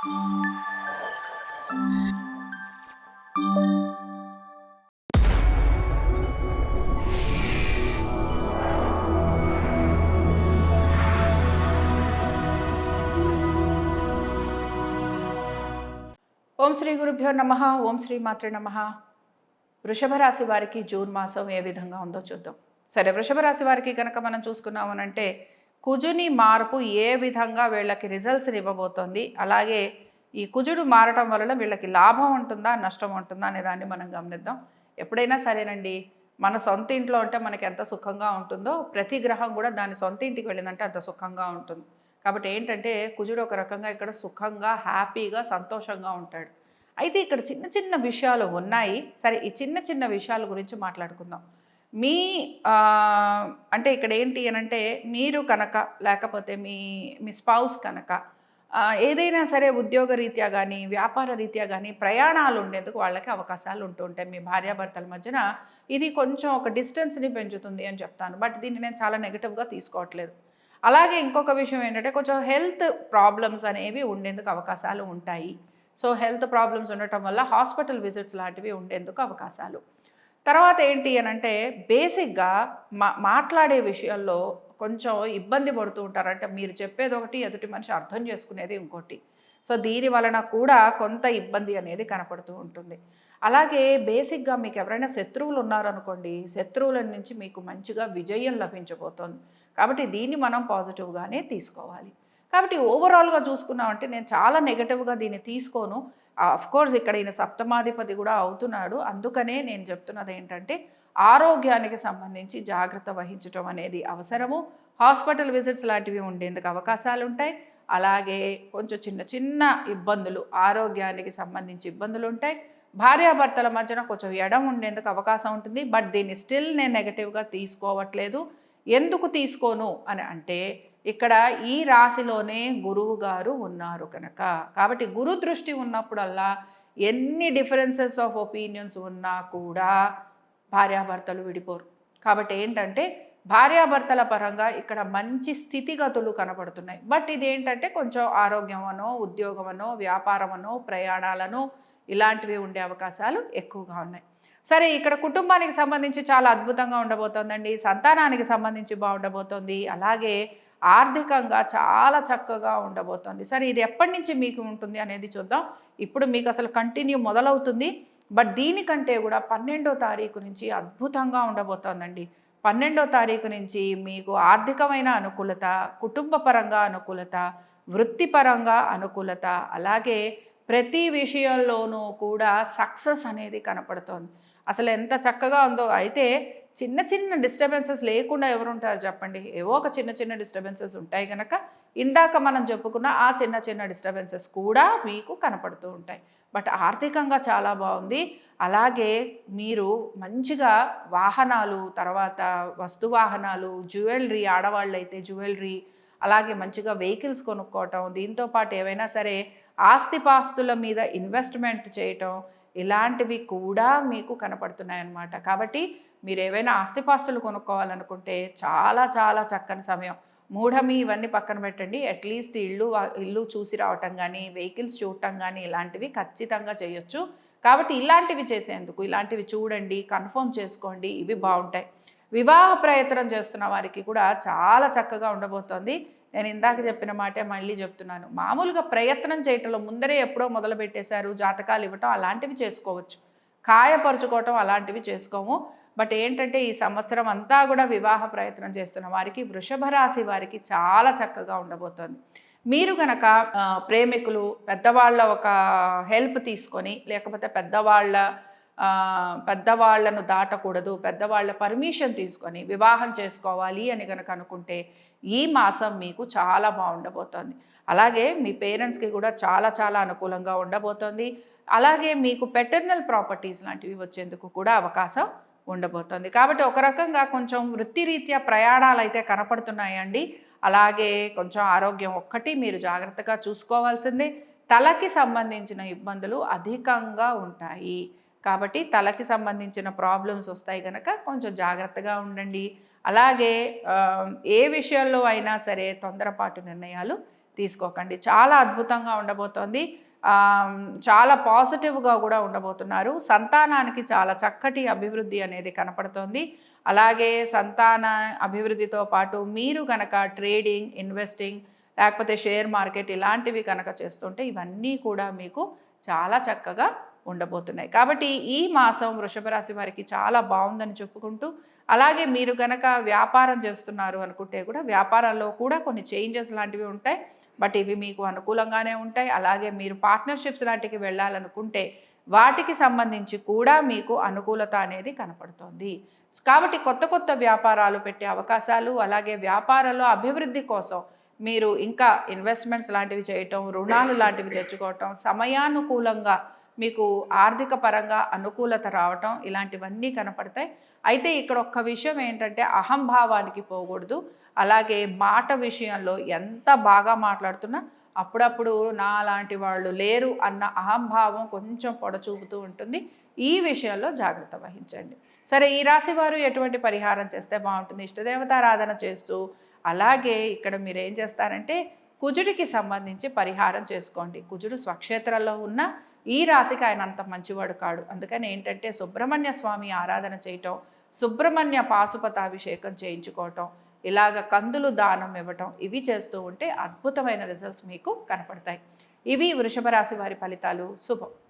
ఓం శ్రీ గురుభ్యో నమ ఓం శ్రీ మాతృ నమ. వృషభ రాశి వారికి జూన్ మాసం ఏ విధంగా ఉందో చూద్దాం. సరే వృషభ రాశి వారికి కనుక మనం చూసుకున్నామనంటే కుజుని మార్పు ఏ విధంగా వీళ్ళకి రిజల్ట్స్ని ఇవ్వబోతోంది అలాగే ఈ కుజుడు మారటం వలన వీళ్ళకి లాభం ఉంటుందా నష్టం ఉంటుందా అనే దాన్ని మనం గమనిద్దాం. ఎప్పుడైనా సరేనండి మన సొంత ఇంట్లో ఉంటే మనకి ఎంత సుఖంగా ఉంటుందో ప్రతి గ్రహం కూడా దాని సొంత ఇంటికి వెళ్ళిందంటే అంత సుఖంగా ఉంటుంది. కాబట్టి ఏంటంటే కుజుడు ఒక రకంగా ఇక్కడ సుఖంగా హ్యాపీగా సంతోషంగా ఉంటాడు. అయితే ఇక్కడ చిన్న చిన్న విషయాలు ఉన్నాయి. సరే ఈ చిన్న చిన్న విషయాల గురించి మాట్లాడుకుందాం. మీ అంటే ఇక్కడ ఏంటి అని అంటే మీరు కనుక లేకపోతే మీ మీ స్పౌస్ కనుక ఏదైనా సరే ఉద్యోగ రీత్యా కానీ వ్యాపార రీత్యా కానీ ప్రయాణాలు ఉండేందుకు వాళ్ళకి అవకాశాలు ఉంటూ ఉంటాయి. మీ భార్యాభర్తల మధ్యన ఇది కొంచెం ఒక డిస్టెన్స్ని పెంచుతుంది అని చెప్తాను. బట్ దీన్ని నేను చాలా నెగిటివ్గా తీసుకోవట్లేదు. అలాగే ఇంకొక విషయం ఏంటంటే కొంచెం హెల్త్ ప్రాబ్లమ్స్ అనేవి ఉండేందుకు అవకాశాలు ఉంటాయి. సో హెల్త్ ప్రాబ్లమ్స్ ఉండటం వల్ల హాస్పిటల్ విజిట్స్ లాంటివి ఉండేందుకు అవకాశాలు. తర్వాత ఏంటి అని అంటే బేసిక్గా మా మాట్లాడే విషయాల్లో కొంచెం ఇబ్బంది పడుతూ ఉంటారు. అంటే మీరు చెప్పేది ఒకటి ఎదుటి మనిషి అర్థం చేసుకునేది ఇంకోటి. సో దీని వలన కూడా కొంత ఇబ్బంది అనేది కనపడుతూ ఉంటుంది. అలాగే బేసిక్గా మీకు ఎవరైనా శత్రువులు ఉన్నారనుకోండి శత్రువుల నుంచి మీకు మంచిగా విజయం లభించబోతోంది. కాబట్టి దీన్ని మనం పాజిటివ్గానే తీసుకోవాలి. కాబట్టి ఓవరాల్గా చూసుకున్నామంటే నేను చాలా నెగటివ్గా దీన్ని తీసుకోను. కోర్స్ ఇక్కడ ఈయన సప్తమాధిపతి కూడా అవుతున్నాడు. అందుకనే నేను చెప్తున్నది ఏంటంటే ఆరోగ్యానికి సంబంధించి జాగ్రత్త వహించటం అనేది అవసరము. హాస్పిటల్ విజిట్స్ లాంటివి ఉండేందుకు అవకాశాలు ఉంటాయి అలాగే కొంచెం చిన్న చిన్న ఇబ్బందులు ఆరోగ్యానికి సంబంధించి ఇబ్బందులు ఉంటాయి భార్యాభర్తల మధ్యన కొంచెం ఎడం ఉండేందుకు అవకాశం ఉంటుంది. బట్ దీన్ని స్టిల్ నేను నెగటివ్గా తీసుకోవట్లేదు. ఎందుకు తీసుకోను అని అంటే ఇక్కడ ఈ రాశిలోనే గురువు గారు ఉన్నారు కనుక. కాబట్టి గురు దృష్టి ఉన్నప్పుడల్లా ఎన్ని డిఫరెన్సెస్ ఆఫ్ ఒపీనియన్స్ ఉన్నా కూడా భార్యాభర్తలు విడిపోరు. కాబట్టి ఏంటంటే భార్యాభర్తల పరంగా ఇక్కడ మంచి స్థితిగతులు కనపడుతున్నాయి. బట్ ఇది ఏంటంటే కొంచెం ఆరోగ్యమనో ఉద్యోగమనో వ్యాపారమనో ప్రయాణాలను ఇలాంటివి ఉండే అవకాశాలు ఎక్కువగా ఉన్నాయి. సరే ఇక్కడ కుటుంబానికి సంబంధించి చాలా అద్భుతంగా ఉండబోతోందండి సంతానానికి సంబంధించి బాగుండబోతోంది అలాగే ఆర్థికంగా చాలా చక్కగా ఉండబోతోంది. సరే ఇది ఎప్పటి నుంచి మీకు ఉంటుంది అనేది చూద్దాం. ఇప్పుడు మీకు అసలు కంటిన్యూ మొదలవుతుంది. బట్ దీనికంటే కూడా పన్నెండో తారీఖు నుంచి అద్భుతంగా ఉండబోతోందండి. పన్నెండో తారీఖు నుంచి మీకు ఆర్థికమైన అనుకూలత కుటుంబ పరంగా అనుకూలత వృత్తిపరంగా అనుకూలత అలాగే ప్రతి విషయంలోనూ కూడా సక్సెస్ అనేది కనపడుతోంది. అసలు ఎంత చక్కగా ఉందో అయితే చిన్న చిన్న డిస్టర్బెన్సెస్ లేకుండా ఎవరుంటారు చెప్పండి? ఏవో ఒక చిన్న చిన్న డిస్టర్బెన్సెస్ ఉంటాయి కనుక ఇందాక మనం చెప్పుకున్న ఆ చిన్న చిన్న డిస్టర్బెన్సెస్ కూడా మీకు కనపడుతూ ఉంటాయి. బట్ ఆర్థికంగా చాలా బాగుంది. అలాగే మీరు మంచిగా వాహనాలు తర్వాత వస్తు వాహనాలు జ్యువెలరీ ఆడవాళ్ళైతే జ్యువెలరీ అలాగే మంచిగా వెహికల్స్ కొనుక్కోవటం దీంతో పాటు ఏవైనా సరే ఆస్తిపాస్తుల మీద ఇన్వెస్ట్మెంట్ చేయటం ఇలాంటివి కూడా మీకు కనపడుతున్నాయి అన్నమాట కాబట్టి మీరు ఏవైనా ఆస్తిపాస్తులు కొనుక్కోవాలనుకుంటే చాలా చాలా చక్కని సమయం. మూఢమి ఇవన్నీ పక్కన పెట్టండి. అట్లీస్ట్ ఇల్లు ఇల్లు చూసి రావటం కానీ వెహికల్స్ చూడటం కానీ ఇలాంటివి ఖచ్చితంగా చేయొచ్చు. కాబట్టి ఇలాంటివి చేసేందుకు ఇలాంటివి చూడండి కన్ఫర్మ్ చేసుకోండి ఇవి బాగుంటాయి. వివాహ ప్రయత్నం చేస్తున్న వారికి కూడా చాలా చక్కగా ఉండబోతోంది. నేను ఇందాక చెప్పిన మాటే మళ్ళీ చెప్తున్నాను. మామూలుగా ప్రయత్నం చేయటంలో ముందరే ఎప్పుడో మొదలు పెట్టేశారు జాతకాలు ఇవ్వటం అలాంటివి చేసుకోవచ్చు. కాయపరుచుకోవటం అలాంటివి చేసుకోము. బట్ ఏంటంటే ఈ సంవత్సరం అంతా కూడా వివాహ ప్రయత్నం చేస్తున్న వారికి వృషభ రాశి వారికి చాలా చక్కగా ఉండబోతోంది. మీరు గనక ప్రేమికులు పెద్దవాళ్ళ ఒక హెల్ప్ తీసుకొని లేకపోతే పెద్దవాళ్ళ పెద్దవాళ్ళను దాటకూడదు పెద్దవాళ్ళ పర్మిషన్ తీసుకొని వివాహం చేసుకోవాలి అని కనుక అనుకుంటే ఈ మాసం మీకు చాలా బాగుండబోతోంది. అలాగే మీ పేరెంట్స్కి కూడా చాలా చాలా అనుకూలంగా ఉండబోతోంది. అలాగే మీకు పెటర్నల్ ప్రాపర్టీస్ లాంటివి వచ్చేందుకు కూడా అవకాశం ఉండబోతోంది. కాబట్టి ఒక రకంగా కొంచెం వృత్తిరీత్యా ప్రయాణాలు అయితే కనపడుతున్నాయండి. అలాగే కొంచెం ఆరోగ్యం ఒక్కటి మీరు జాగ్రత్తగా చూసుకోవాల్సిందే. తలకి సంబంధించిన ఇబ్బందులు అధికంగా ఉంటాయి. కాబట్టి తలకి సంబంధించిన ప్రాబ్లమ్స్ వస్తాయి కనుక కొంచెం జాగ్రత్తగా ఉండండి. అలాగే ఏ విషయంలో అయినా సరే తొందరపాటు నిర్ణయాలు తీసుకోకండి. చాలా అద్భుతంగా ఉండబోతోంది. చాలా పాజిటివ్గా కూడా ఉండబోతున్నారు. సంతానానికి చాలా చక్కటి అభివృద్ధి అనేది కనపడుతోంది. అలాగే సంతాన అభివృద్ధితో పాటు మీరు కనుక ట్రేడింగ్ ఇన్వెస్టింగ్ లేకపోతే షేర్ మార్కెట్ ఇలాంటివి కనుక చేస్తుంటే ఇవన్నీ కూడా మీకు చాలా చక్కగా ఉండబోతున్నాయి. కాబట్టి ఈ మాసం వృషభ రాశి వారికి చాలా బాగుందని చెప్పుకుంటూ అలాగే మీరు కనుక వ్యాపారం చేస్తున్నారు అనుకుంటే కూడా వ్యాపారంలో కూడా కొన్ని చేంజెస్ లాంటివి ఉంటాయి. బట్ ఇవి మీకు అనుకూలంగానే ఉంటాయి. అలాగే మీరు పార్ట్నర్షిప్స్ లాంటికి వెళ్ళాలనుకుంటే వాటికి సంబంధించి కూడా మీకు అనుకూలత అనేది కనపడుతోంది. కాబట్టి కొత్త కొత్త వ్యాపారాలు పెట్టే అవకాశాలు అలాగే వ్యాపారంలో అభివృద్ధి కోసం మీరు ఇంకా ఇన్వెస్ట్మెంట్స్ లాంటివి చేయటం రుణాలు లాంటివి తెచ్చుకోవటం సమయానుకూలంగా మీకు ఆర్థిక పరంగా అనుకూలత రావటం ఇలాంటివన్నీ కనపడతాయి. అయితే ఇక్కడ ఒక్క విషయం ఏంటంటే అహంభావానికి పోకూడదు. అలాగే మాట విషయంలో ఎంత బాగా మాట్లాడుతున్నా అప్పుడప్పుడు నా లాంటి వాళ్ళు లేరు అన్న అహంభావం కొంచెం పొడచూపుతూ ఉంటుంది. ఈ విషయంలో జాగ్రత్త వహించండి. సరే ఈ రాశి వారు ఎటువంటి పరిహారం చేస్తే బాగుంటుంది? ఇష్టదేవతారాధన చేస్తూ అలాగే ఇక్కడ మీరు ఏం చేస్తారంటే కుజుడికి సంబంధించి పరిహారం చేసుకోండి. కుజుడు స్వక్షేత్రంలో ఉన్న ఈ రాశికి ఆయన అంత మంచివాడు కాడు. అందుకని ఏంటంటే సుబ్రహ్మణ్య స్వామి ఆరాధన చేయటం సుబ్రహ్మణ్య పాశుపతాభిషేకం చేయించుకోవటం ఇలాగ కందులు దానం ఇవ్వటం ఇవి చేస్తూ ఉంటే అద్భుతమైన రిజల్ట్స్ మీకు కనపడతాయి. ఇవి వృషభ రాశి వారి ఫలితాలు. శుభం.